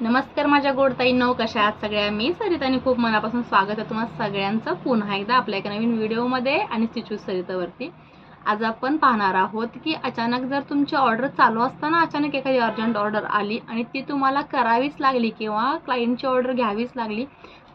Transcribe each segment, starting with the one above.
नमस्कार माझ्या गोडताई नऊ कशा आहात सगळ्या? मी सरिताने खूप मनापासून स्वागत आहे तुम्हाला सगळ्यांचं पुन्हा एकदा आपल्या एका नवीन व्हिडिओमध्ये आणि स्टिचू सरितावरती. आज आपण पाहणार आहोत की अचानक जर तुमची ऑर्डर चालू असताना अचानक एखादी अर्जंट ऑर्डर आली आणि ती तुम्हाला करावीच लागली किंवा क्लायंटची ऑर्डर घ्यावीच लागली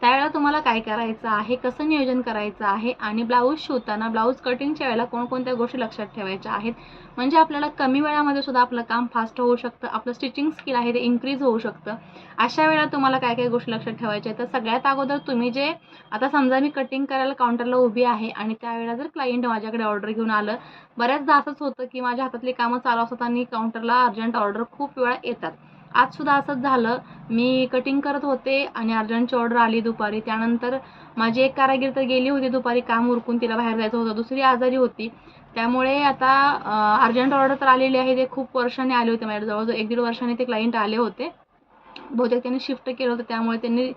त्यावेळेला तुम्हाला काय करायचं आहे कसं नियोजन करायचं आहे आणि ब्लाऊज शिवताना ब्लाऊज कटिंगच्या वेळेला कोणकोणत्या गोष्टी लक्षात ठेवायच्या आहेत? म्हणजे आपल्याला कमी वेळामध्ये सुद्धा आपलं काम फास्ट होऊ शकतं आपलं स्टिचिंग स्किल आहे ते इन्क्रीज होऊ शकतं. अशा वेळेला तुम्हाला काय काय गोष्टी लक्षात ठेवायच्या आहेत? तर सगळ्यात अगोदर तुम्ही जे आता समजा मी कटिंग करायला काउंटरला उभी आहे आणि त्यावेळेला जर क्लायंट माझ्याकडे ऑर्डर घेऊन आलं बऱ्याचदा असंच होतं की माझ्या हातातली कामं चालू असतात आणि काउंटरला अर्जंट ऑर्डर खूप वेळा येतात. आज सुद्धा असंच झालं. मी कटिंग करत होते आणि अर्जंटची ऑर्डर आली दुपारी. त्यानंतर माझी एक कारागीर तर गेली होती दुपारी काम उरकून तिला बाहेर जायचं होतं. दुसरी आजारी होती. त्यामुळे आता अर्जंट ऑर्डर तर आलेली आहे. ते खूप वर्षाने आले होते माझ्या जवळजवळ एक दीड वर्षाने ते क्लायंट आले होते. बहुतेक त्यांनी शिफ्ट केलं होतं. त्यामुळे त्यांनी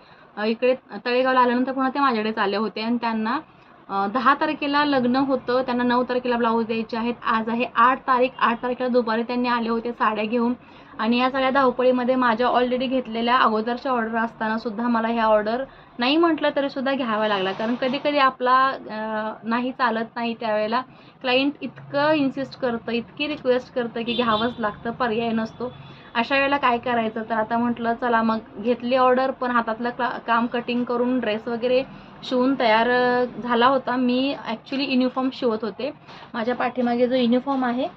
इकडे तळेगावला आल्यानंतर पुन्हा ते माझ्याकडेच आले होते. आणि त्यांना दहा तारखेला लग्न होतं. त्यांना नऊ तारखेला ब्लाऊज द्यायचे आहेत. आज आहे आठ तारीख. आठ तारखेला दुपारी त्यांनी आले होते साड्या घेऊन. आणि या सगळ्या धावपळीमध्ये माझ्या ऑलरेडी घेतलेल्या अगोदरच्या ऑर्डर असताना सुद्धा मला ह्या ऑर्डर नाही म्हटलं तरी सुद्धा लागला. कारण कधी कधी आपला नाही चालत नाही त्यावेळेला क्लायंट इतकं इन्सिस्ट करतं इतकी रिक्वेस्ट करतं की घ्यावंच लागतं पर्याय नसतो. अशा वेळेला काय करायचं? तर आता म्हटलं चला मग घेतली ऑर्डर पण हातातलं क्ला काम कटिंग करून ड्रेस वगैरे शिवून तयार झाला होता. मी ॲक्च्युली युनिफॉर्म शिवत होते. माझ्या पाठीमागे जो युनिफॉर्म आहे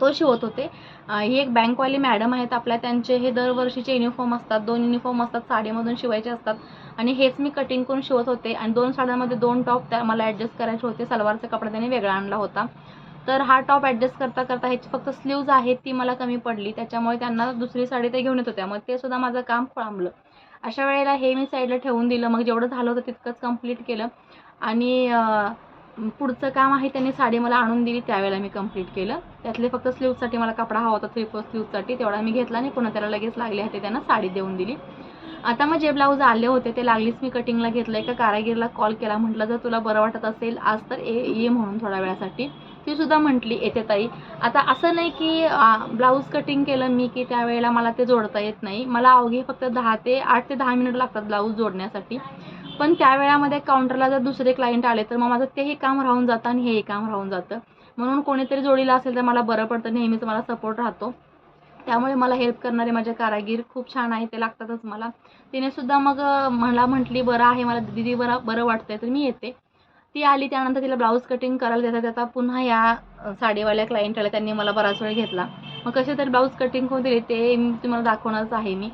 तो शिवत होते. ही एक बँकवाली मॅडम आहेत. आपल्या त्यांचे हे दरवर्षीचे युनिफॉर्म असतात. दोन युनिफॉर्म असतात. साडीमधून शिवायचे असतात. आणि हेच मी कटिंग करून शिवत होते. आणि दोन साड्यांमध्ये दोन टॉप त्या मला ॲडजस्ट करायचे होते. सलवारचा कपडा त्याने वेगळा आणला होता. तर हा टॉप ॲडजस्ट करता करता ह्याची फक्त स्लीव्ज आहेत ती मला कमी पडली. त्याच्यामुळे त्यांना दुसरी साडी ते घेऊन येत होत्या मग ते सुद्धा माझं काम खोळांबलं. अशा वेळेला हे मी साईडला ठेवून दिलं. मग जेवढं झालं होतं तितकंच कंप्लीट केलं. आणि पुढचं काम आहे त्यांनी साडी मला आणून दिली त्यावेळेला मी कंप्लीट केलं. त्यातले फक्त स्लीवसाठी मला कपडा हवा होता थ्री फोर स्लीव्हसाठी तेवढा मी घेतला नाही पुन्हा त्याला लगेच लागले होते त्यांना साडी देऊन दिली. आता मग जे ब्लाऊज आले होते ते लागलीच मी कटिंगला घेतलं. एका कारागीरला कॉल केला म्हटलं जर तुला बरं वाटत असेल आज तर ए ये म्हणून थोड्या वेळासाठी. ती सुद्धा म्हटली येते ताई. आता असं नाही की ब्लाऊज कटिंग केलं मी की त्यावेळेला मला ते जोडता येत नाही. मला अवघे फक्त दहा ते आठ ते दहा मिनिट लागतात ब्लाऊज जोडण्यासाठी. पण त्या वेळामध्ये काउंटरला जर दुसरे क्लायंट आले तर मग माझं तेही काम राहून जातं आणि हेही काम राहून जातं. म्हणून कोणीतरी जोडीला असेल तर मला बरं पडतं नेहमीच मला सपोर्ट राहतो. त्यामुळे मला हेल्प करणारे माझे कारागीर खूप छान आहे ते लागतातच मला. तिने सुद्धा मग मला म्हटली बरं आहे मला दिदी बरं बरं वाटतंय तर मी येते. ती आली त्यानंतर तिला ब्लाऊज कटिंग करायला देतात त्याचा पुन्हा या साडीवाल्या क्लायंट आल्या त्यांनी मला बराच वेळ घेतला. मग कसे तरी ब्लाऊज कटिंग होऊन दिली ते तुम्हाला दाखवणारच आहे मी.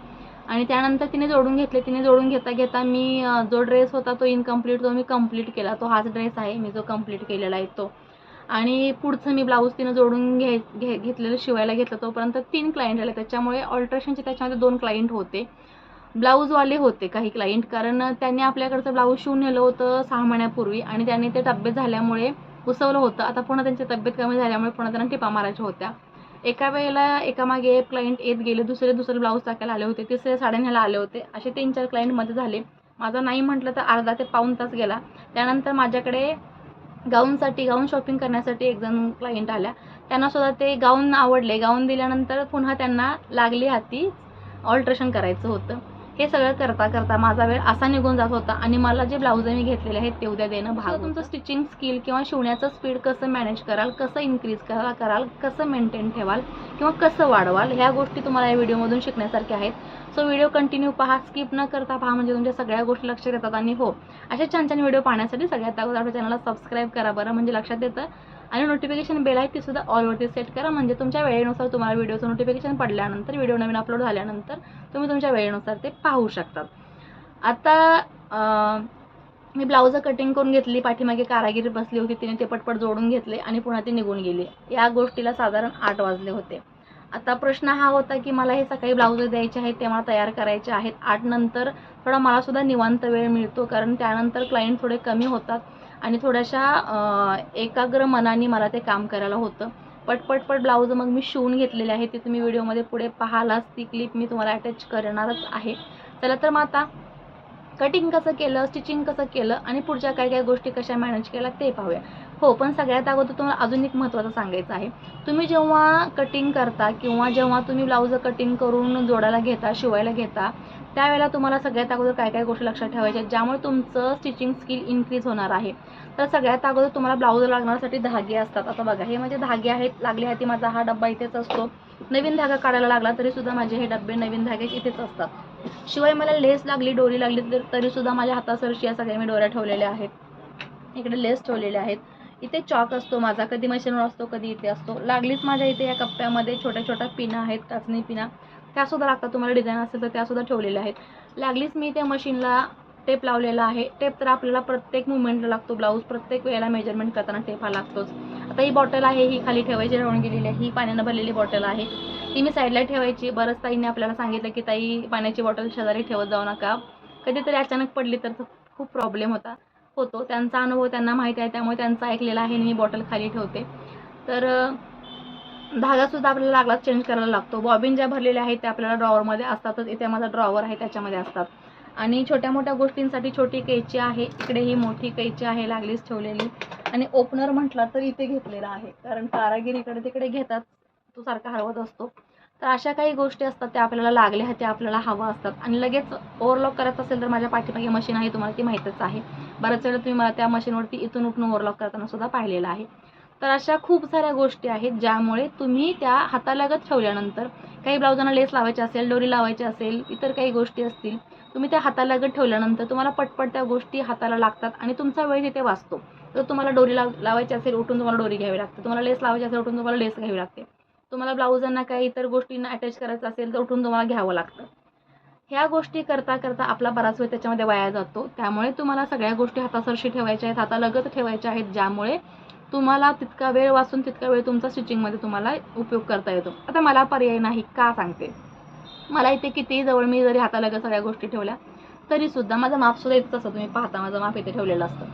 आणि त्यानंतर तिने जोडून घेतले. तिने जोडून घेता घेता मी जो ड्रेस होता तो इनकम्प्लीट तो मी कंप्लीट केला. तो हाच ड्रेस आहे. मी जो कंप्लीट केलेला आहे तो. आणि पुढचं मी ब्लाऊज तिनं जोडून घे घे घेतलेलं शिवायला घेतलं तोपर्यंत तीन क्लायंट आले. त्याच्यामुळे ऑल्ट्रेशनचे त्याच्यामध्ये दोन क्लायंट होते. ब्लाऊजवाले होते काही क्लायंट कारण त्यांनी आपल्याकडचं ब्लाऊज शिवून नेलं होतं सहा महिन्यापूर्वी आणि त्यांनी ते तब्येत झाल्यामुळे उसवलं होतं. आता पुन्हा त्यांची तब्येत कमी झाल्यामुळे पुन्हा त्यांना टिपा मारायच्या होत्या. एका वेळेला एकामागे एक क्लायंट येत गेले दुसरे दुसरे ब्लाऊज टाकायला आले होते तिसरे साड्या न्यायला आले होते. असे तीन चार क्लायंटमध्ये झाले. माझा नाही म्हटलं तर अर्धा ते पाऊण तास गेला. त्यानंतर माझ्याकडे गाऊनसाठी गाऊन शॉपिंग करण्यासाठी एक जण क्लायंट आल्या. त्यांना सुद्धा ते गाऊन आवडले. गाऊन दिल्यानंतर पुन्हा त्यांना लागली हाती ऑल्ट्रेशन करायचं होतं. हे सगळं करता करता माझा वेळ असा निघून जात होता आणि मला जे ब्लाऊज मी घेतलेले आहेत ते उद्या देणं भाग तुमचं स्टिचिंग स्किल किंवा शिवण्याचं स्पीड कसं मॅनेज कराल कसं इन्क्रीज करा कराल कसं मेंटेन ठेवाल किंवा कसं वाढवाल ह्या गोष्टी तुम्हाला या व्हिडिओमधून शिकण्यासारख्या आहेत. सो व्हिडिओ कंटिन्यू पहा स्किप न करता पहा म्हणजे तुमच्या सगळ्या गोष्टी लक्षात येतात आणि हो अशा छान छान व्हिडिओ पाहण्यासाठी सगळ्यात अगोदर आपल्या चॅनलला सबस्क्राईब करा बरं म्हणजे लक्षात येतं आणि नोटिफिकेशन बेल आहे ती सुद्धा ऑलवरती सेट करा. म्हणजे तुमच्या वेळेनुसार तुम्हाला व्हिडिओचं नोटिफिकेशन पडल्यानंतर व्हिडिओ नवीन अपलोड झाल्यानंतर तुम्ही तुमच्या वेळेनुसार ते पाहू शकतात आता मी ब्लाऊज कटिंग करून घेतली पाठीमागे कारागीर बसली होती तिने ते पटपट जोडून घेतले आणि पुन्हा ती निघून गेली. या गोष्टीला साधारण आठ वाजले होते. आता प्रश्न हा होता की मला हे सकाळी ब्लाऊज द्यायचे आहेत ते मला तयार करायचे आहेत. आठ नंतर थोडा मला सुद्धा निवांत वेळ मिळतो कारण त्यानंतर क्लायंट थोडे कमी होतात. आणि थोड्याशा एकाग्र मनाने मला ते काम करायला होतं. पटपट पट ब्लाऊज मग मी शिवून घेतलेले आहे ते तुम्ही व्हिडिओमध्ये पुढे पाहालाच. ती क्लिप मी तुम्हाला अटॅच करणारच आहे. चला तर मग आता कटिंग कसं केलं स्टिचिंग कसं केलं आणि पुढच्या काय काय गोष्टी कशा मॅनेज केल्या ते पाहूया. हो पण सगळ्यात अगोदर तुम्हाला अजून एक महत्त्वाचं सांगायचं आहे. तुम्ही जेव्हा कटिंग करता किंवा जेव्हा तुम्ही ब्लाऊज कटिंग करून जोडायला घेता शिवायला घेता त्यावेळेला तुम्हाला सगळ्यात अगोदर काय काय गोष्टी लक्षात ठेवायच्या आहेत, ज्यामुळे तुमचं स्टिचिंग स्किल इन्क्रीज होणार आहे. तर सगळ्यात अगोदर तुम्हाला ब्लाऊज लागण्यासाठी धागे असतात. आता बघा हे माझे धागे आहेत लागले आहेत माझा हा डब्बा इथेच असतो. नवीन धागा काढायला लागला तरी सुद्धा माझे हे डब्बे नवीन धागे इथेच असतात. शिवाय मला लेस लागली डोरी लागली तरी सुद्धा माझ्या हातासरशी या सगळ्या मी डोऱ्या ठेवलेल्या आहेत. इकडे लेस ठेवलेले आहेत. इथे चॉक असतो माझा कधी मशीनवर असतो कधी इथे असतो. लागलीच माझ्या इथे या कप्प्यामध्ये छोट्या छोट्या पिना आहेत टाचणी पिना. त्यासुद्धा लागतात तुम्हाला डिझाईन असेल तर त्यासुद्धा ठेवलेल्या आहेत. लागलीच मी त्या मशीनला टेप लावलेला आहे. टेप तर आपल्याला प्रत्येक मुवमेंटला लागतो ब्लाऊज प्रत्येक वेळेला मेजरमेंट करताना टेप हा लागतोच. आता ही बॉटल आहे ही खाली ठेवायची राहून गेलेली आहे. ही पाण्यानं भरलेली बॉटल आहे. ती मी साईडला ठेवायची. बरंच ताईंनी आपल्याला सांगितलं की ताई पाण्याची बॉटल शेजारी ठेवत जाऊ नका. कधीतरी अचानक पडली तर खूप प्रॉब्लेम होता. होतो. त्यांचा अनुभव त्यांना माहिती आहे. त्यामुळे त्यांचा ऐकलेला आहे आणि मी बॉटल खाली ठेवते. तर धागासुद्धा आपल्याला लागला चेंज करायला लागतो. बॉबिन ज्या भरलेल्या आहेत त्या आपल्याला ड्रॉवरमध्ये असतातच. इथे माझा ड्रॉवर आहे त्याच्यामध्ये असतात. आणि छोट्या मोठ्या गोष्टींसाठी छोटी कैची आहे. इकडे ही मोठी कैची आहे लागलीच ठेवलेली. आणि ओपनर म्हटला तर इथे घेतलेला आहे. कारण कारागिर इकडे तिकडे घेतात. तो सारखा हरवत असतो. तर अशा काही गोष्टी असतात त्या आपल्याला लागल्या आहेत त्या आपल्याला हवं असतात. आणि लगेच ओव्हरलॉक करत असेल तर माझ्या पाठीमागे मशीन आहे तुम्हाला ती माहीतच आहे. बऱ्याच वेळेला तुम्ही मला त्या मशीनवरती इथून उठून ओव्हरलॉक करताना सुद्धा पाहिलेलं आहे. तर अशा खूप साऱ्या गोष्टी आहेत ज्यामुळे तुम्ही त्या हातालागत ठेवल्यानंतर काही ब्लाऊजांना लेस लावायची असेल डोरी लावायची असेल इतर काही गोष्टी असतील तुम्ही त्या हातालगत ठेवल्यानंतर तुम्हाला पटपट त्या गोष्टी हाताला लागतात आणि तुमचा वेळ तिथे वाचतो. तर तुम्हाला डोरी लाव लावायची असेल उठून तुम्हाला डोरी घ्यावी लागते. तुम्हाला लेस लावायची असेल उठून तुम्हाला लेस घ्यावी लागते. तुम्हाला ब्लाऊजांना काही इतर गोष्टींना अटॅच करायचं असेल तर उठून तुम्हाला घ्यावं लागतं. ह्या गोष्टी करता करता आपला बराच वेळ त्याच्यामध्ये वाया जातो. त्यामुळे तुम्हाला सगळ्या गोष्टी हातासरशी ठेवायच्या आहेत हातालगत ठेवायच्या आहेत ज्यामुळे तुम्हाला तितका वेळ वाचून तितका वेळ तुमचा स्टिचिंगमध्ये तुम्हाला उपयोग करता येतो. आता मला पर्याय नाही का सांगते? मला इथे कितीही जवळ मी जरी हातालगत सगळ्या गोष्टी ठेवल्या तरीसुद्धा माझं मापसुद्धा इथंच असतं. तुम्ही पाहता माझं माप इथे ठेवलेलं असतं.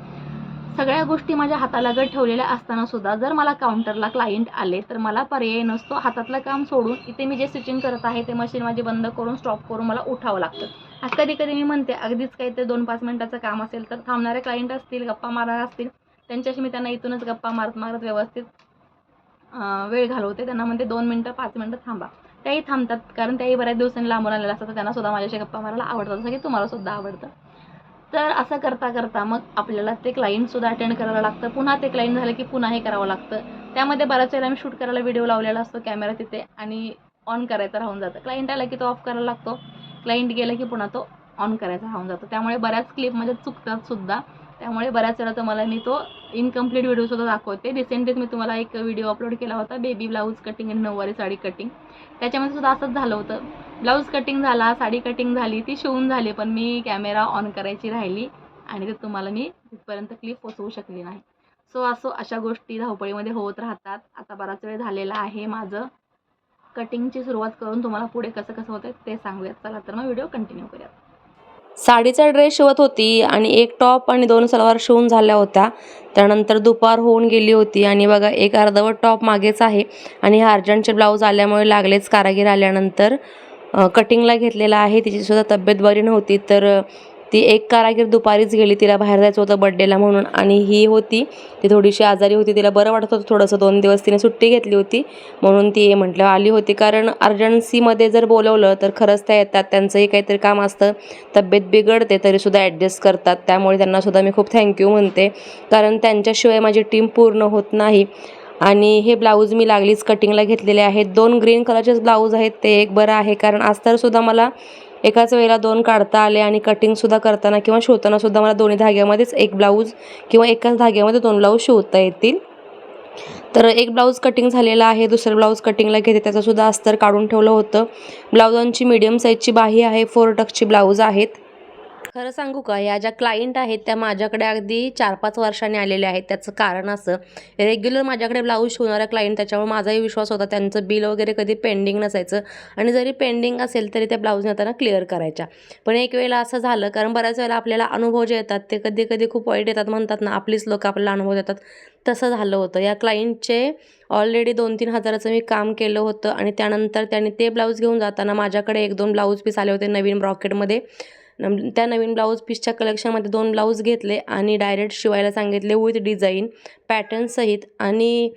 सगळ्या गोष्टी माझ्या हातालागत ठेवलेल्या असताना सुद्धा जर मला काउंटरला क्लायंट आले तर मला पर्याय नसतो हातातलं काम सोडून इथे मी जे स्टिचिंग करत आहे ते मशीन माझी बंद करून स्टॉप करून मला उठावं लागतं. कधी कधी मी म्हणते अगदीच काहीतरी दोन पाच मिनिटाचं काम असेल तर थांबणारे क्लायंट असतील गप्पा मारणार असतील त्यांच्याशी मी त्यांना इथूनच गप्पा मारत मारत व्यवस्थित वेळ घालवते. त्यांना म्हणते दोन मिनटं पाच मिनटं थांबा. त्याही थांबतात कारण त्याही बऱ्याच दिवसांनी लांबून आलेल्या असतात त्यांना सुद्धा माझ्याशी गप्पा मारायला आवडतं जसं की तुम्हाला सुद्धा आवडतं. तर असं करता करता मग आपल्याला ते क्लायंटसुद्धा अटेंड करायला लागतं. पुन्हा ते क्लायंट झालं की पुन्हा हे करावं लागतं. त्यामध्ये बऱ्याच वेळेला आम्ही शूट करायला व्हिडिओ लावलेला असतो कॅमेरा तिथे आणि ऑन करायचा राहून जातं. क्लायंट आला की तो ऑफ करायला लागतो. क्लायंट गेला की पुन्हा तो ऑन करायचा राहून जातो. त्यामुळे बऱ्याच क्लिपमध्ये म्हणजे चुकतात सुद्धा. त्यामुळे बऱ्याच वेळा तुम्हाला मी तो इनकम्प्लीट व्हिडिओसुद्धा दाखवते. रिसेंटलीच मी तुम्हाला एक व्हिडिओ अपलोड केला होता. बेबी ब्लाऊज कटिंग आणि नऊवारी साडी कटिंग त्याच्यामध्ये सुद्धा असंच झालं होतं. ब्लाऊज कटिंग झाला साडी कटिंग झाली ती शिवून झाली पण मी कॅमेरा ऑन करायची राहिली आणि ते तुम्हाला मी तिथपर्यंत क्लिप पोचवू शकली नाही. सो असो अशा गोष्टी धावपळीमध्ये होत राहतात. आता बराच वेळ झालेला आहे माझं. कटिंगची सुरुवात करून तुम्हाला पुढे कसं कसं होतं ते सांगूयात. चला तर मग व्हिडिओ कंटिन्यू करूयात. साडीचा ड्रेस शिवत होती आणि एक टॉप आणि दोन सलवार शिवून झाल्या होत्या. त्यानंतर दुपार होऊन गेली होती आणि बघा एक अर्धवट टॉप मागेच आहे. आणि हा अर्जंटचे ब्लाऊज आल्यामुळे लागलेच कारागीर आल्यानंतर कटिंगला घेतलेला आहे. तिचीसुद्धा तब्येत बरी नव्हती तर ती एक कारागीर दुपारीच गेली. तिला बाहेर जायचं होतं बड्डेला म्हणून आणि ही होती. ती थोडीशी आजारी होती. तिला बरं वाटत होतं थोडंसं. दोन दिवस तिने सुट्टी घेतली होती. म्हणून ती म्हटलं आली होती. कारण अर्जन्सीमध्ये जर बोलवलं तर खरंच त्या येतात. त्यांचंही काहीतरी काम असतं. तब्येत बिघडते तरीसुद्धा ॲडजस्ट करतात. त्यामुळे त्यांनासुद्धा मी खूप थँक्यू म्हणते. कारण त्यांच्याशिवाय माझी टीम पूर्ण होत नाही. आणि हे ब्लाऊज मी लागलीच कटिंगला घेतलेले आहेत. दोन ग्रीन कलरचेच ब्लाऊज आहेत ते एक बरं आहे. कारण अस्तरसुद्धा मला एकाच वेळेला दोन काढता आले आणि कटिंगसुद्धा करताना किंवा शिवतानासुद्धा मला दोन्ही धाग्यामध्येच एक ब्लाऊज किंवा एकाच धाग्यामध्ये दोन ब्लाऊज शिवता येतील. तर एक ब्लाऊज कटिंग झालेला आहे दुसरं ब्लाऊज कटिंगला घेते. त्याचंसुद्धा अस्तर काढून ठेवलं होतं. ब्लाऊजांची मीडियम साईजची बाही आहे फोर टक्सची ब्लाऊज आहेत. खरं सांगू का या ज्या क्लायंट आहेत त्या माझ्याकडे अगदी चार पाच वर्षांनी आलेल्या आहेत. त्याचं कारण असं रेग्युलर माझ्याकडे ब्लाऊज शिवणाऱ्या क्लायंट त्याच्यामुळे माझाही विश्वास होता त्यांचं बिल वगैरे कधी पेंडिंग नसायचं. आणि जरी पेंडिंग असेल तरी त्या ब्लाऊज त्यांना क्लिअर करायच्या. पण एक वेळेला असं झालं कारण बऱ्याच वेळेला आपल्याला अनुभव जे येतात ते कधी कधी खूप वाईट येतात म्हणतात ना आपलीच लोक आपल्याला अनुभव देतात. तसं झालं होतं. या क्लायंटचे ऑलरेडी दोन तीन हजाराचं मी काम केलं होतं आणि त्यानंतर त्यांनी ते ब्लाऊज घेऊन जाताना माझ्याकडे एक दोन ब्लाऊज पीस आले होते नवीन ब्रॉकेटमध्ये नम त्या नवीन ब्लाऊज पीसच्या कलेक्शनमध्ये दोन ब्लाऊज घेतले आणि डायरेक्ट शिवायला सांगितले विथ डिझाईन पॅटर्नसहित आणि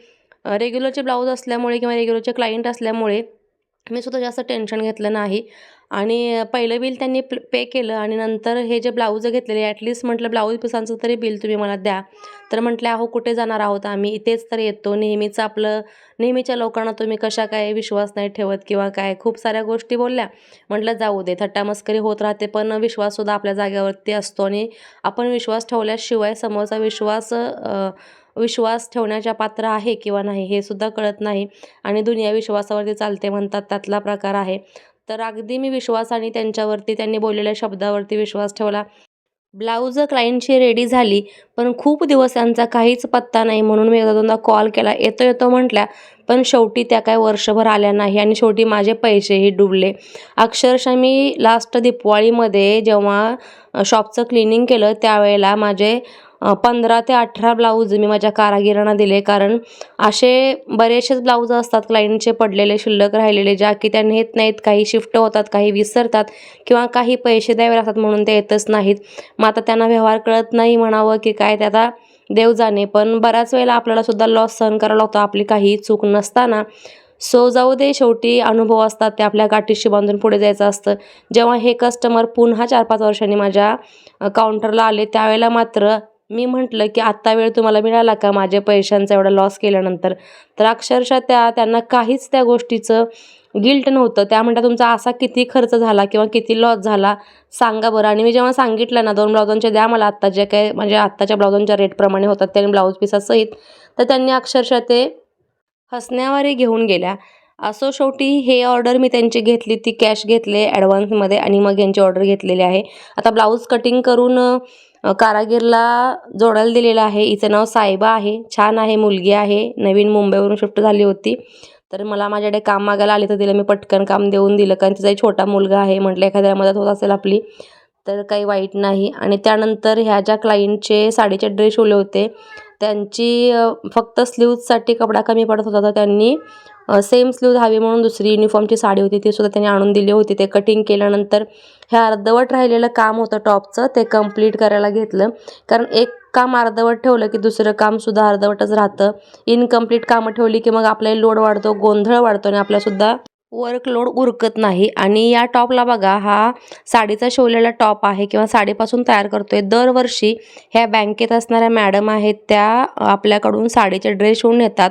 रेग्युलरचे ब्लाऊज असल्यामुळे किंवा रेग्युलरचे क्लायंट असल्यामुळे मी सुद्धा जास्त टेन्शन घेतलं नाही. आणि पहिलं बिल त्यांनी प पे केलं आणि नंतर हे जे ब्लाऊज घेतलेले ॲटलिस्ट म्हटलं ब्लाऊज पिसांचं तरी बिल तुम्ही मला द्या. तर म्हटलं अहो कुठे जाणार आहोत आम्ही? इथेच तर येतो. नेहमीचं आपलं नेहमीच्या लोकांना तुम्ही कशा काय विश्वास नाही ठेवत किंवा काय? खूप साऱ्या गोष्टी बोलल्या. म्हटलं जाऊ दे थट्टामस्करी होत राहते पण विश्वाससुद्धा आपल्या जागेवरती असतो आणि आपण विश्वास ठेवल्याशिवाय समोरचा विश्वास विश्वास ठेवण्याच्या पात्र आहे किंवा नाही हे सुद्धा कळत नाही आणि दुनिया विश्वासावरती चालते म्हणतात. त्यातला प्रकार आहे. तर अगदी मी विश्वासाने त्यांच्यावरती त्यांनी बोललेल्या शब्दावरती विश्वास ठेवला. ब्लाऊज क्लायंटची रेडी झाली पण खूप दिवस त्यांचा काहीच पत्ता नाही म्हणून मी एकदा दोनदा कॉल केला. येतो येतो म्हटल्या पण शेवटी त्या काय वर्षभर आल्या नाही आणि शेवटी माझे पैसेही डुबले. अक्षरशः मी लास्ट दिपवाळीमध्ये जेव्हा शॉपचं क्लिनिंग केलं त्यावेळेला माझे पंधरा ते अठरा ब्लाऊज मी माझ्या कारागिरांना दिले. कारण असे बरेचसेच ब्लाऊज असतात क्लायंटचे पडलेले शिल्लक राहिलेले ज्या की त्या नेत नाहीत. काही शिफ्ट होतात काही विसरतात किंवा काही पैसे द्यावे लागतात म्हणून ते येतच नाहीत. मग आता त्यांना व्यवहार कळत नाही म्हणावं की काय ते आता देव जाणे. पण बऱ्याच वेळेला आपल्याला सुद्धा लॉस सहन करावा लागतो. आपली काही चूक नसताना. सो जाऊ दे शेवटी अनुभव असतात. ते आपल्या गाठीशी बांधून पुढे जायचं असतं. जेव्हा हे कस्टमर पुन्हा चार पाच वर्षांनी माझ्या काउंटरला आले त्यावेळेला मात्र मी म्हटलं की आत्ता वेळ तुम्हाला मिळाला का? माझ्या पैशांचा एवढा लॉस केल्यानंतर. तर अक्षरशः त्या त्यांना काहीच त्या गोष्टीचं गिल्ट नव्हतं. त्या म्हणतात तुमचा असा किती खर्च झाला किंवा किती लॉस झाला? सांगा बरं. आणि मी जेव्हा सांगितलं ना दोन ब्लाउजांचे द्या मला आत्ता जे काय म्हणजे आत्ताच्या ब्लाउजांच्या रेटप्रमाणे होतात त्यांनी ब्लाऊज पिसासहित तर त्यांनी अक्षरशः ते हसण्यावारे घेऊन गेल्या. असो शेवटी हे ऑर्डर मी त्यांची घेतली ती कॅश घेतले ॲडव्हान्समध्ये आणि मग यांची ऑर्डर घेतलेली आहे. आता ब्लाऊज कटिंग करून कारागीरला जोडायला दिलेलं आहे. हिचं नाव सायबा आहे. छान आहे मुलगी आहे. नवीन मुंबईवरून शिफ्ट झाली होती. तर मला माझ्याकडे काम मागायला आले तर तिला मी पटकन काम देऊन दिलं. कारण तिचा एक छोटा मुलगा आहे. म्हटलं एखाद्या मदत होत असेल आपली तर काही वाईट नाही. आणि त्यानंतर ह्या ज्या क्लायंटचे साडीचे ड्रेस शिवले होते त्यांची फक्त स्लीव्जसाठी कपडा कमी पडत होता. तर त्यांनी सेम स्लीव्ज हवी म्हणून दुसरी युनिफॉर्मची साडी होती ती सुद्धा त्यांनी आणून दिली होती. ते कटिंग केल्यानंतर हे अर्धवट राहिलेलं काम होतं टॉपचं ते कंप्लीट करायला घेतलं. कारण एक काम अर्धवट ठेवलं की दुसरं कामसुद्धा अर्धवटच राहतं. इनकम्प्लीट कामं ठेवली की मग आपलाही लोड वाढतो गोंधळ वाढतो आणि आपल्यासुद्धा वर्कलोड उरकत नाही. आणि या टॉपला बघा हा साडीचा शिवलेला टॉप आहे किंवा साडीपासून तयार करतोय. दरवर्षी ह्या बँकेत असणाऱ्या मॅडम आहेत त्या आपल्याकडून साडीचे ड्रेस शिवून येतात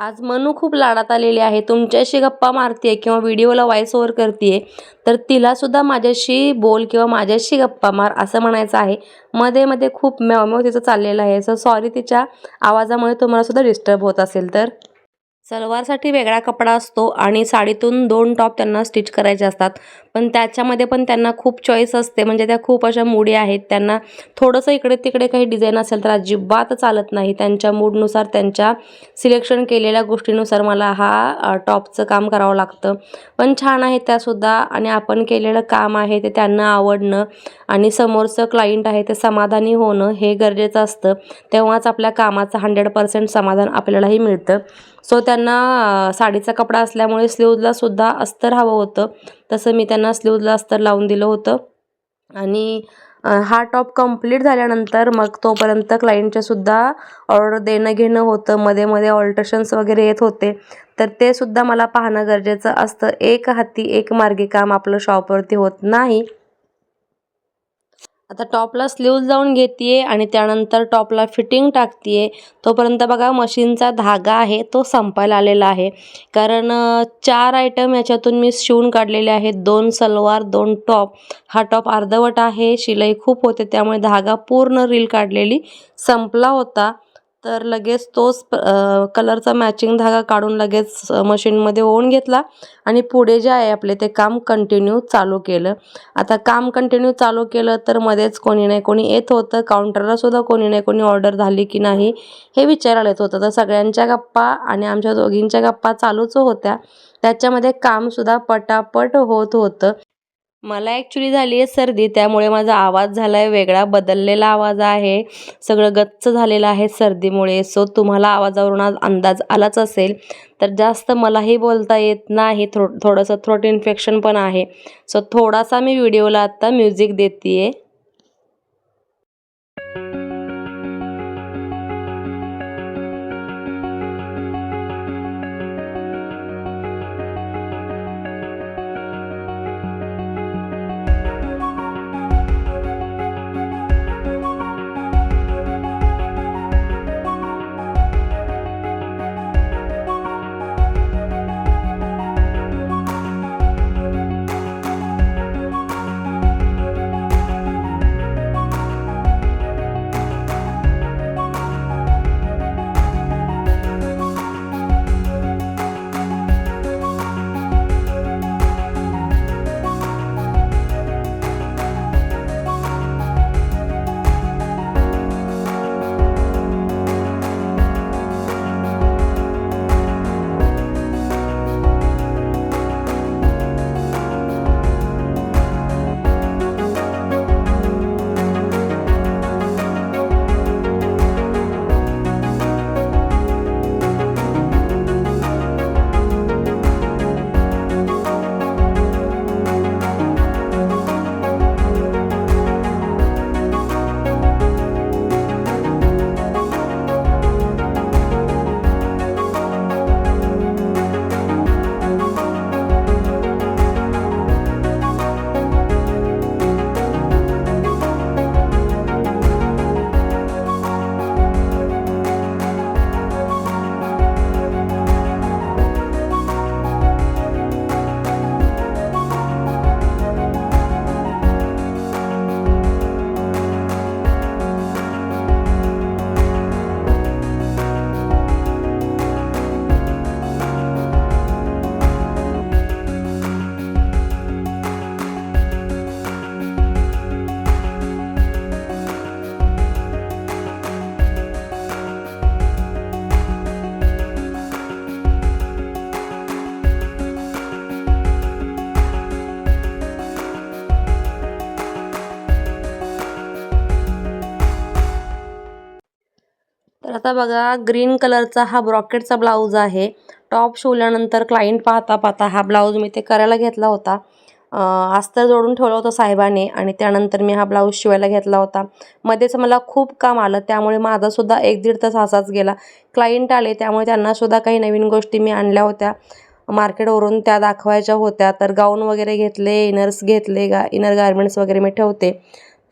आज मनू खूप लाडात आलेली आहे. तुमच्याशी गप्पा मारते किंवा व्हिडिओला व्हॉइस ओव्हर करते तर तिलासुद्धा माझ्याशी बोल किंवा माझ्याशी गप्पा मार असं म्हणायचं आहे. मध्ये मध्ये खूप म्याव तिचं चाललेलं आहे. सो सॉरी तिच्या आवाजामुळे तुम्हाला सुद्धा डिस्टर्ब होत असेल तर. सलवारसाठी वेगळा कपडा असतो आणि साडीतून दोन टॉप त्यांना स्टिच करायचे असतात. पण त्याच्यामध्ये पण त्यांना खूप चॉईस असते. म्हणजे त्या खूप अशा मुडी आहेत. त्यांना थोडंसं इकडे तिकडे काही डिझाईन असेल तर अजिबात चालत नाही. त्यांच्या मूडनुसार त्यांच्या सिलेक्शन केलेल्या गोष्टीनुसार मला हा टॉपचं काम करावं लागतं. पण छान आहे त्यासुद्धा आणि आपण केलेलं काम आहे ते त्यांना आवडणं आणि समोरचं क्लायंट आहे ते समाधानी होणं हे गरजेचं असतं. तेव्हाच आपल्या कामाचं हंड्रेड पर्सेंट समाधान आपल्यालाही मिळतं. सो त्यांना साडीचा कपडा असल्यामुळे स्लीवजला सुद्धा अस्तर हवं होतं. तसं मी त्यांना स्लीवजला अस्तर लावून दिलं होतं. आणि हा टॉप कंप्लीट झाल्यानंतर मग तोपर्यंत क्लायंटच्यासुद्धा ऑर्डर देणं घेणं होतं. मध्ये मध्ये ऑल्ट्रेशन्स वगैरे येत होते. तर ते सुद्धा मला पाहणं गरजेचं असतं. एक हाती एक मार्गी काम आपलं शॉपवरती होत नाही. आता टॉपला स्लीव जाऊन घेते आणि त्यानंतर टॉपला फिटिंग टाकते तोपर्यंत बघा मशीनचा धागा आहे तो संपायला आलेला आहे. कारण चार आयटम याच्यातून मी शिवून काढलेले आहेत. दोन सलवार दोन टॉप. हा टॉप अर्धवट आहे शिलाई खूप होते त्यामुळे धागा पूर्ण रील काढलेली संपला होता. तर लगेच तोच कलरचा मॅचिंग धागा काढून लगेच मशीनमध्ये ओवून घेतला आणि पुढे जे आहे आपले ते काम कंटिन्यू चालू केलं. आता काम कंटिन्यू चालू केलं तर मध्येच कोणी नाही कोणी येत होतं. काउंटरला सुद्धा कोणी नाही कोणी ऑर्डर झाली की नाही हे विचारायला येत होतं. तर सगळ्यांच्या गप्पा आणि आमच्या दोघींच्या गप्पा चालूच होत्या. त्याच्यामध्ये कामसुद्धा पटापट होत होतं. मला ॲक्च्युली झाली आहे सर्दी त्यामुळे माझा आवाज झाला आहे वेगळा बदललेला आवाज आहे. सगळं गच्च झालेलं आहे सर्दीमुळे सो तुम्हाला आवाजावरून आज अंदाज आलाच असेल. तर जास्त मलाही बोलता येत नाही थ्रो थोडंसं थ्रोट इन्फेक्शन पण आहे. सो थोडासा मी व्हिडिओला आत्ता म्युझिक देते आहे आता बघा ग्रीन कलरचा हा ब्रॉकेटचा ब्लाऊज आहे. टॉप शिवल्यानंतर क्लायंट पाहता पाहता हा ब्लाऊज मी ते करायला घेतला होता. अस्तर जोडून ठेवलं होतं साहेबाने आणि त्यानंतर मी हा ब्लाऊज शिवायला घेतला होता. मध्येच मला खूप काम आलं त्यामुळे माझासुद्धा एक दीड तास असाच गेला. क्लायंट आले त्यामुळे त्यांनासुद्धा काही नवीन गोष्टी मी आणल्या होत्या. मार्केटवरून त्या दाखवायच्या होत्या. तर गाऊन वगैरे घेतले इनर्स घेतले गा इनर गार्मेंट्स वगैरे मी ठेवते.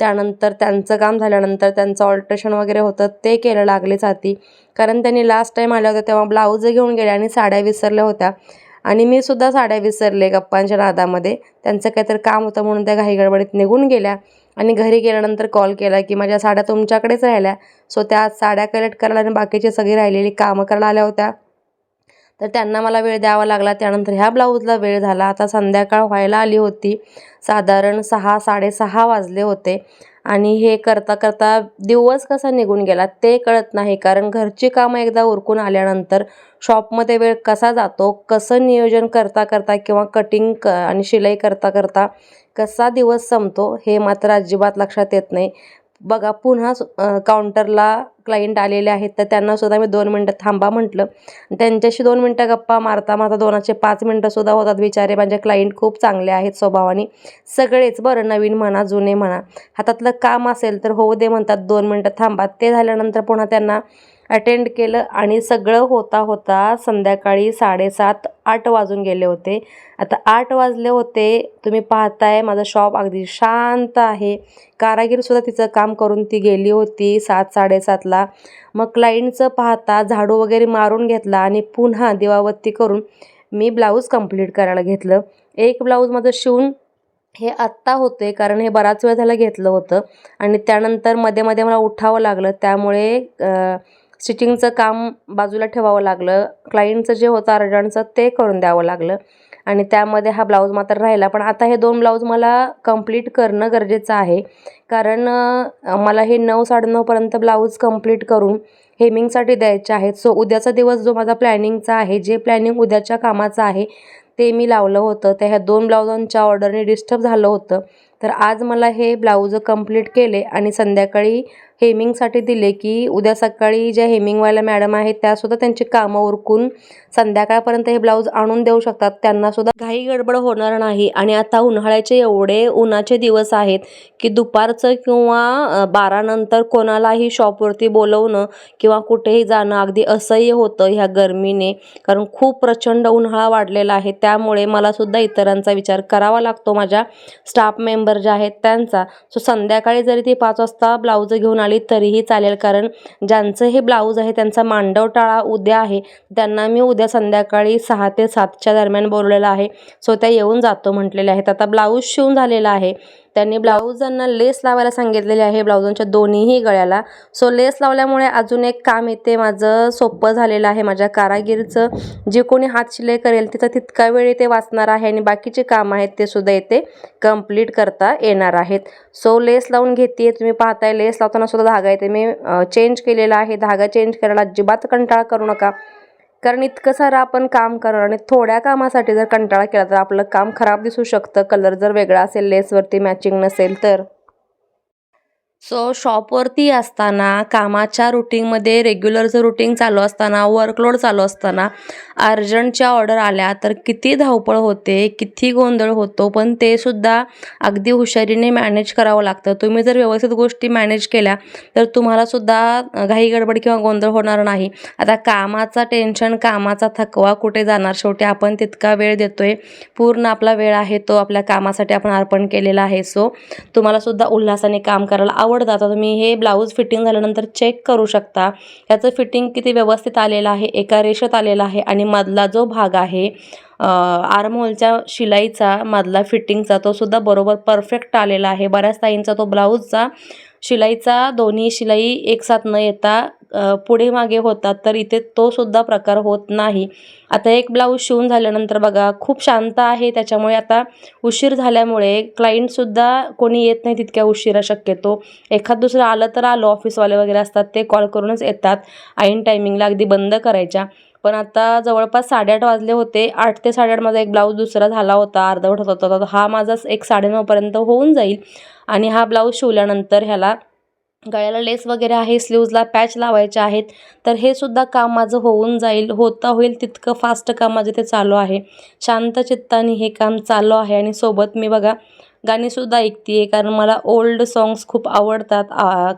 त्यानंतर त्यांचं काम झाल्यानंतर त्यांचं ऑल्ट्रेशन वगैरे होतं ते केलं लागलेच हाती कारण त्यांनी लास्ट टाईम आल्या होत्या तेव्हा ब्लाऊज घेऊन गेले आणि साड्या विसरल्या होत्या. आणि मी सुद्धा साड्या विसरले गप्पांच्या नादामध्ये. त्यांचं काहीतरी काम होतं म्हणून त्या घाई गडबडीत निघून गेल्या. आणि घरी गेल्यानंतर कॉल केला की माझ्या साड्या तुमच्याकडेच राहिल्या. सो त्या साड्या कलेक्ट करायला आणि बाकीची सगळी राहिलेली कामं करायला आल्या होत्या. तर त्यांना मला वेळ द्यावा लागला. त्यानंतर ह्या ब्लाऊजला वेळ झाला. आता संध्याकाळ व्हायला आली होती. साधारण सहा साडेसहा वाजले होते. आणि हे करता करता दिवस कसा निघून गेला ते कळत नाही. कारण घरची कामं एकदा उरकून आल्यानंतर शॉपमध्ये वेळ कसा जातो कसं नियोजन करता करता किंवा कटिंग क आणि शिलाई करता करता कसा दिवस संपतो हे मात्र अजिबात लक्षात येत नाही. बघा पुन्हा काउंटरला क्लायंट आलेले आहेत तर त्यांनासुद्धा मी दोन मिनटं थांबा म्हटलं. त्यांच्याशी दोन मिनटं गप्पा मारता मारता दोनाचे पाच मिनटंसुद्धा होतात बिचारे. म्हणजे माझे क्लायंट खूप चांगले आहेत स्वभावाने. सगळेच बरं नवीन म्हणा जुने म्हणा. हातातलं काम असेल तर होऊ दे म्हणतात दोन मिनटं थांबा. ते झाल्यानंतर पुन्हा त्यांना अटेंड केलं आणि सगळं होता होता संध्याकाळी साडेसात आठ वाजून गेले होते. आता आठ वाजले होते. तुम्ही पाहताय माझं शॉप अगदी शांत आहे. कारागीरसुद्धा तिचं काम करून ती गेली होती सात साडेसातला मग क्लायंटचं पाहता झाडू वगैरे मारून घेतला आणि पुन्हा दिवाबत्ती करून मी ब्लाऊज कंप्लीट करायला घेतलं. एक ब्लाऊज माझं शिवून हे आत्ता होते कारण हे बराच वेळ झाला घेतलं होतं. आणि त्यानंतरमध्ये मध्ये मला उठावं लागलं. त्यामुळे स्टिचिंगचं काम बाजूला ठेवावं लागलं. क्लायंटचं जे होतं अर्जंटचं ते करून द्यावं लागलं. आणि त्यामध्ये हा ब्लाऊज मात्र राहिला. पण आता हे दोन ब्लाऊज मला कंप्लीट करणं गरजेचं आहे. कारण मला हे नऊ साडेनऊपर्यंत ब्लाऊज कंप्लीट करून हेमिंगसाठी द्यायचे आहेत. सो उद्याचा दिवस जो माझा प्लॅनिंगचा आहे जे प्लॅनिंग उद्याच्या कामाचं आहे ते मी लावलं होतं. त्या ह्या दोन ब्लाऊजांच्या ऑर्डरने डिस्टर्ब झालं होतं. तर आज मला हे ब्लाऊज कंप्लीट केले आणि संध्याकाळी हेमिंगसाठी दिले की उद्या सकाळी ज्या हेमिंगवाल्या मॅडम आहेत त्यासुद्धा त्यांची कामं उरकून संध्याकाळपर्यंत हे ब्लाऊज आणून देऊ शकतात. त्यांनासुद्धा घाई गडबड होणार नाही. आणि आता उन्हाळ्याचे एवढे उन्हाचे दिवस आहेत की दुपारचं किंवा बारानंतर कोणालाही शॉपवरती बोलवणं किंवा कुठेही जाणं अगदी असह्य होतं ह्या गरमीने. कारण खूप प्रचंड उन्हाळा वाढलेला आहे. त्यामुळे मलासुद्धा इतरांचा विचार करावा लागतो. माझ्या स्टाफ मेंबर जे आहेत त्यांचा. सो संध्याकाळी जरी ती पाच वाजता ब्लाऊज घेऊन आली तरीही चालेल. कारण ज्यांचं हे ब्लाऊज आहे त्यांचा मांडव टाळा उद्या आहे. त्यांना मी उद्या संध्याकाळी सहा ते सातच्या दरम्यान बोलवलेलं आहे. सो त्या येऊन जातो म्हटलेल्या आहेत. आता ब्लाऊज शिवून झालेला आहे. त्यांनी ब्लाऊजांना लेस लावायला सांगितलेले आहे. ब्लाऊजांच्या दोन्हीही गळ्याला. सो लेस लावल्यामुळे अजून एक काम येते माझं सोपं झालेलं आहे. माझ्या कारागिरीचं जे कोणी हात शिलाई करेल तिचा तितका वेळ इथे वाचणार आहे आणि बाकीचे काम आहेत ते सुद्धा इथे कंप्लीट करता येणार आहेत. सो लेस लावून घेते तुम्ही पाहताय लेस लावताना सुद्धा धागा इथे मी चेंज केलेला आहे. धागा चेंज करायला अजिबात कंटाळा करू नका. कारण इतकं सारं आपण काम करणार आणि थोड्या कामासाठी जर कंटाळा केला तर आपलं काम खराब दिसू शकतं. कलर जर वेगळा असेल लेसवरती मॅचिंग नसेल तर. सो शॉपवरती असताना कामाच्या रुटीनमध्ये रेग्युलरचं रुटीन चालू असताना वर्कलोड चालू असताना अर्जंटच्या ऑर्डर आल्या तर किती धावपळ होते किती गोंधळ होतो पण ते सुद्धा अगदी हुशारीने मॅनेज करावं लागतं. तुम्ही जर व्यवस्थित गोष्टी मॅनेज केल्या तर तुम्हालासुद्धा घाई गडबड किंवा गोंधळ होणार नाही. आता कामाचा टेन्शन कामाचा थकवा कुठे जाणार? शेवटी आपण तितका वेळ देतो आहे पूर्ण आपला वेळ आहे तो आपल्या कामासाठी आपण अर्पण केलेला आहे. सो तुम्हालासुद्धा उल्हासाने काम करायला आवडतं आता तुम्ही हे ब्लाऊज फिटिंग झाल्यानंतर चेक करू शकता. याचं फिटिंग किती व्यवस्थित आलेलं आहे एका रेषेत आलेलं आहे आणि मधला जो भाग आहे आर्महोलच्या शिलाईचा मधला फिटिंगचा तो सुद्धा बरोबर परफेक्ट आलेला आहे. बऱ्याच ताईंचा तो ब्लाऊजचा शिलाईचा दोन्ही शिलाई एकसाथ न येता पुढे मागे होतात तर इथे तो सुद्धा प्रकार होत नाही. आता एक ब्लाऊज शिवून झाल्यानंतर बघा खूप शांत आहे. त्याच्यामुळे आता उशीर झाल्यामुळे क्लायंटसुद्धा कोणी येत नाही तितक्या उशिरा शक्यतो. एखाद दुसरं आलं तर आलं ऑफिसवाले वगैरे असतात ते कॉल करूनच येतात. ऐन टायमिंगला अगदी बंद करायच्या. पण आता जवळपास साडेआठ वाजले होते. आठ ते साडेआठ माझा एक ब्लाऊज दुसरा झाला होता. अर्धवट होता होता तर हा माझा एक साडेनऊपर्यंत होऊन जाईल. आणि हा ब्लाऊज शिवल्यानंतर ह्याला गळ्याला लेस वगैरे आहे स्लीव्जला पॅच लावायचे आहेत तर हे सुद्धा काम माझं होऊन जाईल होता होईल तितकं फास्ट काम माझं ते चालू आहे. शांत चित्ताने हे काम चालू आहे आणि सोबत मी बघा गाणीसुद्धा ऐकते आहे कारण मला ओल्ड सॉंग्स खूप आवडतात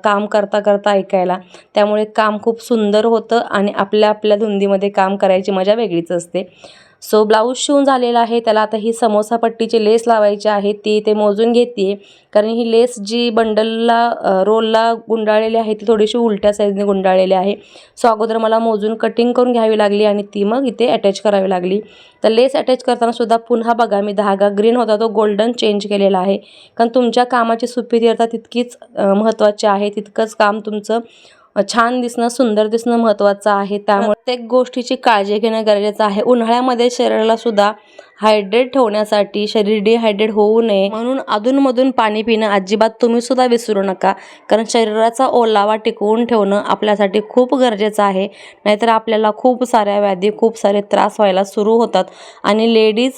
काम करता करता ऐकायला. त्यामुळे काम खूप सुंदर होतं आणि आपल्या आपल्या धुंदीमध्ये काम करायची मजा वेगळीच असते. सो ब्लाऊज शिवून झालेला आहे. त्याला आता ही समोसा पट्टीची लेस लावायची आहे. ती ते मोजून घेते. कारण ही लेस जी बंडलला रोलला गुंडाळलेली आहे ती थोडीशी उलट्या साईजने गुंडाळलेली आहे. सो अगोदर मला मोजून कटिंग करून घ्यावी लागली आणि ती मग इथे अटॅच करावी लागली. तर लेस अटॅच करताना सुद्धा पुन्हा बघा मी धागा ग्रीन होता तो गोल्डन चेंज केलेला आहे. कारण तुमच्या कामाची सुपिरियरता तितकीच महत्त्वाची आहे. तितकंच काम तुमचं छान दिसणं सुंदर दिसणं महत्त्वाचं आहे. त्यामुळे प्रत्येक गोष्टीची काळजी घेणं गरजेचं आहे. उन्हाळ्यामध्ये शरीराला सुद्धा हायड्रेट ठेवण्यासाठी शरीर डिहायड्रेट होऊ नये. म्हणून अधूनमधून पाणी पिणं अजिबात तुम्ही सुद्धा विसरू नका. कारण शरीराचा ओलावा टिकवून ठेवणं आपल्यासाठी खूप गरजेचं आहे. नाहीतर आपल्याला खूप साऱ्या व्याधी खूप सारे त्रास व्हायला सुरू होतात. आणि लेडीज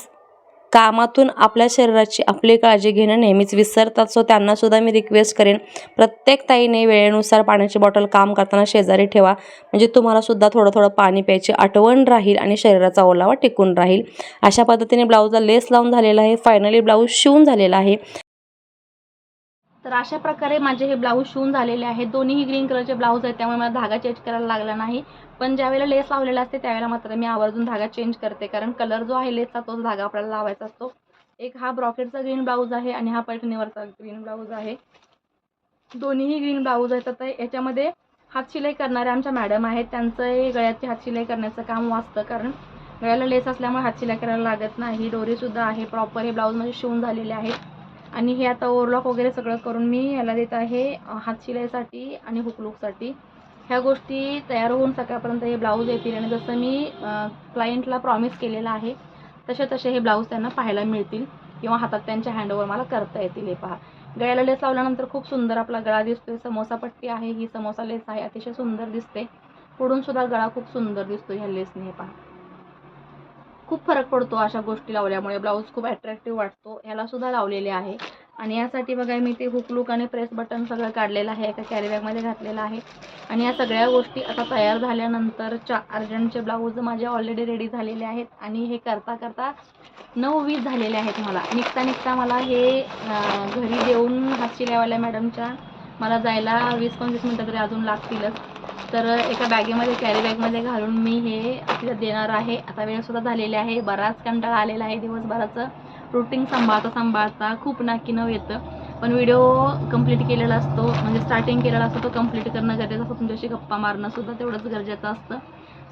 कामातून आपल्या शरीराची आपली काळजी घेणं नेहमीच विसरतात. सो त्यांनासुद्धा मी रिक्वेस्ट करेन प्रत्येक ताईने वेळेनुसार पाण्याची बॉटल काम करताना शेजारी ठेवा. म्हणजे तुम्हालासुद्धा थोडं थोडं पाणी प्यायची आठवण राहील आणि शरीराचा ओलावा टिकून राहील. अशा पद्धतीने ब्लाऊजला लेस लावून झालेला आहे. फायनली ब्लाऊज शिवून झालेला आहे. तर अशा प्रकारे माझे हे ब्लाऊज शिवून झालेले आहेत. दोन्हीही ग्रीन कलरचे ब्लाऊज आहेत त्यामुळे मला धागा चेंज करायला लागला नाही. पण ज्यावेळेला लेस लावलेला असते त्यावेळेला मात्र मी आवर्जून धागा चेंज करते. कारण कलर जो आहे लेसचा तोच धागा आपल्याला लावायचा असतो. एक हा ब्रॉकेटचा ग्रीन ब्लाऊज आहे आणि हा पैठणीवरचा ग्रीन ब्लाऊज आहे. दोन्हीही ग्रीन ब्लाऊज आहेत. तर याच्यामध्ये हातशिलाई करणाऱ्या आमच्या मॅडम आहेत. त्यांचं गळ्याची गळ्याची हातशिलाई करण्याचं काम वाचतं. कारण गळ्याला लेस असल्यामुळे हातशिलाई करायला लागत नाही. दोरीसुद्धा आहे. प्रॉपर हे ब्लाऊज माझे शिवून झालेले आहेत. आणि हे आता ओवरलॉक वगैरे सगळं करून मी याला देत आहे हात हातशिलाईसाठी आणि हुकलूकसाठी ह्या गोष्टी तयार होऊन सकाळपर्यंत हे ब्लाऊज येतील आणि जसं मी क्लायंटला प्रॉमिस केलेलं आहे तसे तसे हे ब्लाऊज त्यांना पाहायला मिळतील किंवा हातात त्यांच्या हँडओवर मला करता येतील हे पहा. गळ्याला लेस लावल्यानंतर खूप सुंदर आपला गळा दिसतोय समोसा पट्टी आहे ही समोसा लेस आहे अतिशय सुंदर दिसते. पुढून सुद्धा गळा खूप सुंदर दिसतो ह्या लेसने हे पहा. खूप फरक पडतो अशा गोष्टी लावल्यामुळे ब्लाऊज खूप अट्रॅक्टिव्ह वाटतो ह्याला सुद्धा लावलेले आहे. आणि यासाठी बघा मी ते हुक लूक आणि प्रेस बटन सगळं काढलेलं आहे एका कॅरीबॅगमध्ये घातलेलं आहे. आणि या सगळ्या गोष्टी आता तयार झाल्यानंतरच्या अर्जंटचे ब्लाऊज माझे ऑलरेडी रेडी झालेले आहेत आणि हे करता करता नऊ वीस झालेले आहेत मला. निघता निघता मला हे घरी देऊन हातशिल्यावाल्या मॅडमच्या मला जायला वीस पंचवीस मिनटं तरी अजून लागतीलच. तर एका बॅगेमध्ये कॅरी बॅगमध्ये घालून मी हे आपल्याला देणार आहे. आता वेळसुद्धा झालेली आहे. बराच कंटाळा आलेला आहे दिवसभराचं. रुटीन सांभाळता सांभाळता खूप नाकीनं येतं. पण व्हिडिओ कंप्लीट केलेला असतो म्हणजे स्टार्टिंग केलेला असतो तो कंप्लीट करणं गरजेचं असतं. तुमच्याशी गप्पा मारणं सुद्धा तेवढंच गरजेचं असतं.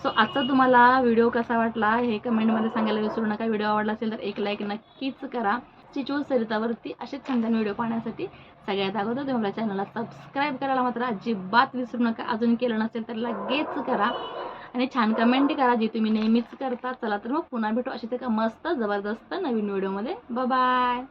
सो आजचा तुम्हाला व्हिडिओ कसा वाटला हे कमेंटमध्ये सांगायला विसरू नका. व्हिडिओ आवडला असेल तर एक लाईक नक्कीच करा. स्टिचूज सरितावरती असेच छान छान व्हिडिओ पाहण्यासाठी सगळ्यात अगोदर तुम्ही आपल्या चॅनलला सबस्क्राईब करायला मात्र अजिबात विसरू नका. अजून केलं नसेल तर लगेच करा. आणि छान कमेंट करा जी तुम्ही नेहमीच करता चला तर मग पुन्हा भेटू अशीच एका मस्त जबरदस्त नवीन व्हिडिओमध्ये बाय